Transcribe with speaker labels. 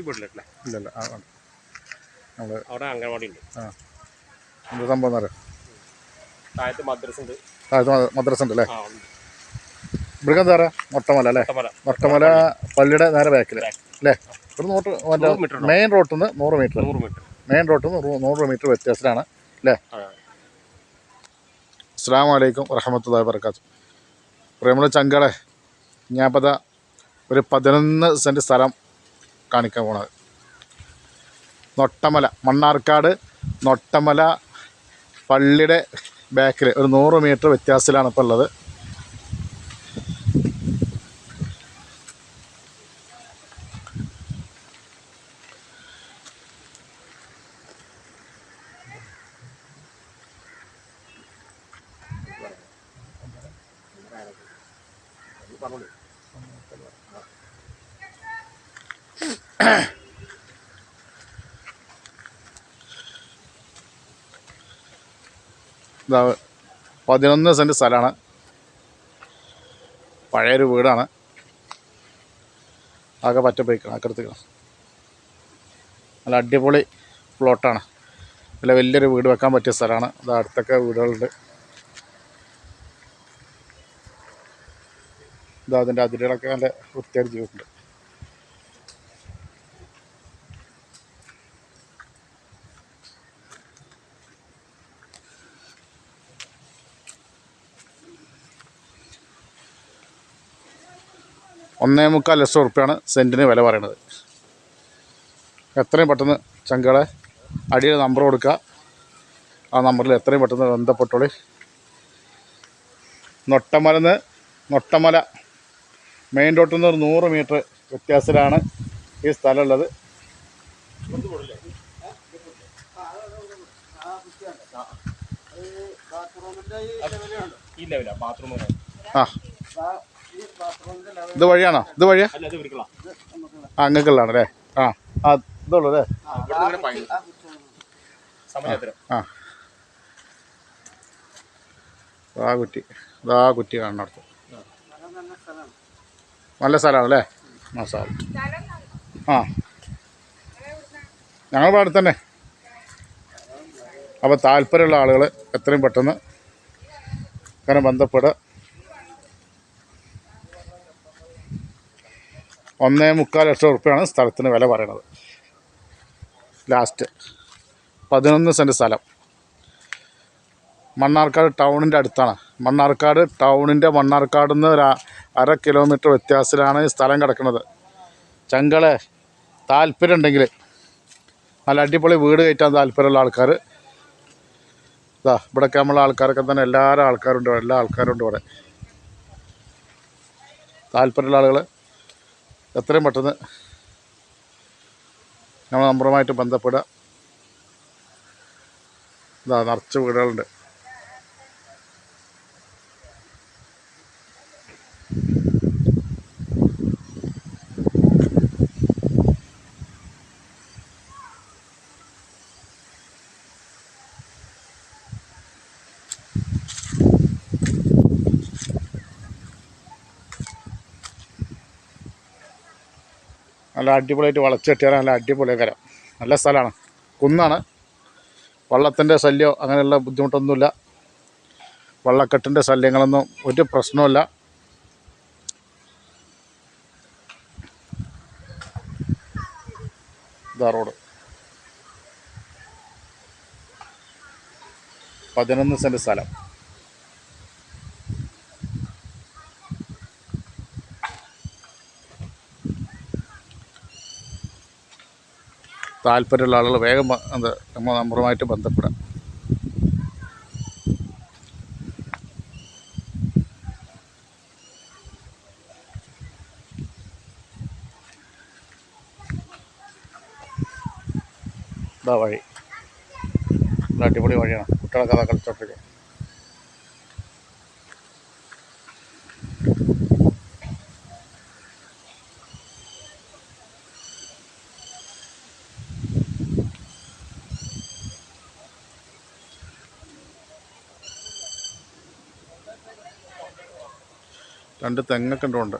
Speaker 1: എത്തി വീട്ടിലല്ലേ
Speaker 2: ഇല്ലല്ല നമ്മൾ
Speaker 1: അവിടെ അംഗൻവാടി ഉണ്ട്
Speaker 2: ആ. എന്താ സംഭവം എന്നറിയാം
Speaker 1: താഴത്ത് മദ്രസ ഉണ്ട്
Speaker 2: താഴത്ത് മദ്രസ ഉണ്ട് അല്ലേ? ഇവിടെ എന്താ പറയുക മൊട്ടമല അല്ലേ? മൊട്ടമല. പള്ളിയുടെ നേരെ ബാക്കിൽ അല്ലേ? ഒരു നൂറ് മെയിൻ റോട്ടിൽ നിന്ന് നൂറ് മീറ്റർ മെയിൻ റോട്ടിൽ നിന്ന് നൂറ് മീറ്റർ വ്യത്യാസത്തിലാണ്. അല്ലേ? അസ്സാം വലൈക്കും വറഹമത്തല്ലാ വർക്കാത്തു പ്രേമ ചങ്കളെ ഞാപ്പത ഒരു പതിനൊന്ന് സെന്റ് സ്ഥലം കാണിക്കാൻ പോണത്. നൊട്ടമല മണ്ണാർക്കാട് നൊട്ടമല പള്ളിയുടെ ബാക്കിൽ ഒരു നൂറ് മീറ്റർ വ്യത്യാസത്തിലാണ് ഇപ്പോൾ ഉള്ളത്. ഇതാ പതിനൊന്ന് സെന്റ് സ്ഥലമാണ്. പഴയൊരു വീടാണ്. ആകെ പറ്റപ്പോയിക്കണം ആക്കെടുത്തിക്കണം നല്ല അടിപൊളി പ്ലോട്ടാണ്. നല്ല വലിയൊരു വീട് വെക്കാൻ പറ്റിയ സ്ഥലമാണ്. അത് അടുത്തൊക്കെ വീടുകളുണ്ട്. ഇതാ അതിന്റെ അതിരുകളൊക്കെ നല്ല വൃത്തിയായിട്ട് ചെയ്തിട്ടുണ്ട്. ഒന്നേ മുക്കാൽ ലക്ഷം ഉറുപ്പ്യാണ് സെന്റിന് വില പറയണത്. എത്രയും പെട്ടെന്ന് ചങ്കളെ അടിയുടെ നമ്പർ കൊടുക്കുക. ആ നമ്പറിൽ എത്രയും പെട്ടെന്ന് ബന്ധപ്പെട്ടോളി. നൊട്ടമലന്ന് നൊട്ടമല. മെയിൻ റോട്ടിൽ നിന്ന് ഒരു നൂറ് മീറ്റർ വ്യത്യാസത്തിലാണ് ഈ സ്ഥലമുള്ളത്. ആ. ഇത് വഴിയാണോ? ഇത് വഴിയാ? ആ അങ്ങക്കുള്ളതാണ് അല്ലേ? ആ ആ ഇതുള്ളൂ അല്ലേ?
Speaker 1: ഇവിടെ
Speaker 2: ആ ആ. കുറ്റി. ഇതാ കുറ്റി കാണണം അടുത്ത് നല്ല സ്ഥലമാണ് അല്ലേ? മസാല. ആ. ഞങ്ങൾ അടുത്ത് തന്നെ അപ്പോൾ താല്പര്യമുള്ള ആളുകൾ എത്രയും പെട്ടെന്ന് അങ്ങനെ ബന്ധപ്പെടുക. ഒന്നേ മുക്കാൽ ലക്ഷം റുപ്യാണ് സ്ഥലത്തിന് വില പറയണത്. ലാസ്റ്റ് പതിനൊന്ന് സെന്റ് സ്ഥലം. മണ്ണാർക്കാട് ടൗണിന്റെ അടുത്താണ്. മണ്ണാർക്കാട് ടൗണിന്റെ മണ്ണാർക്കാട് നിന്ന് ഒരു അര കിലോമീറ്റർ വ്യത്യാസത്തിലാണ് ഈ സ്ഥലം കിടക്കുന്നത്. ചങ്കളെ താല്പര്യം ഉണ്ടെങ്കിൽ നല്ല അടിപൊളി വീട് കയറ്റാൻ താല്പര്യമുള്ള ആൾക്കാർ ഇതാ ഇവിടെയൊക്കെ നമ്മളെ ആൾക്കാരൊക്കെ തന്നെ എല്ലാവരും ആൾക്കാരുണ്ട് എല്ലാ ആൾക്കാരും ഉണ്ട് ഇവിടെ. താല്പര്യമുള്ള ആളുകൾ എത്രയും പെട്ടെന്ന് നമ്മൾ നമ്പറുമായിട്ട് ബന്ധപ്പെടുക. ഇതാ നിറച്ച് വീടുകളുണ്ട്. നല്ല അടിപൊളിയായിട്ട് വളച്ചെട്ടിയാൽ നല്ല അടിപൊളി കരം നല്ല സ്ഥലമാണ്. കുന്നാണ്. വള്ളത്തിന്റെ ശല്യം അങ്ങനെയുള്ള ബുദ്ധിമുട്ടൊന്നുമില്ല. വള്ളക്കെട്ടിന്റെ ശല്യങ്ങളൊന്നും ഒരു പ്രശ്നവുമില്ല. ഇതാ റോഡ്. പതിനൊന്ന് സെന്റ് സ്ഥലം. താല്പര്യമുള്ള ആളുകൾ വേഗം അത് നമ്മൾ നമ്പറുമായിട്ട് ബന്ധപ്പെടാം. ഇതാ വഴി. അടിപൊളി വഴിയാണ്. കുട്ടികളൊക്കെ അതാ കളിച്ചോട്ടിരിക്കുക രണ്ട് തെങ്ങൊക്കെ ഉണ്ട്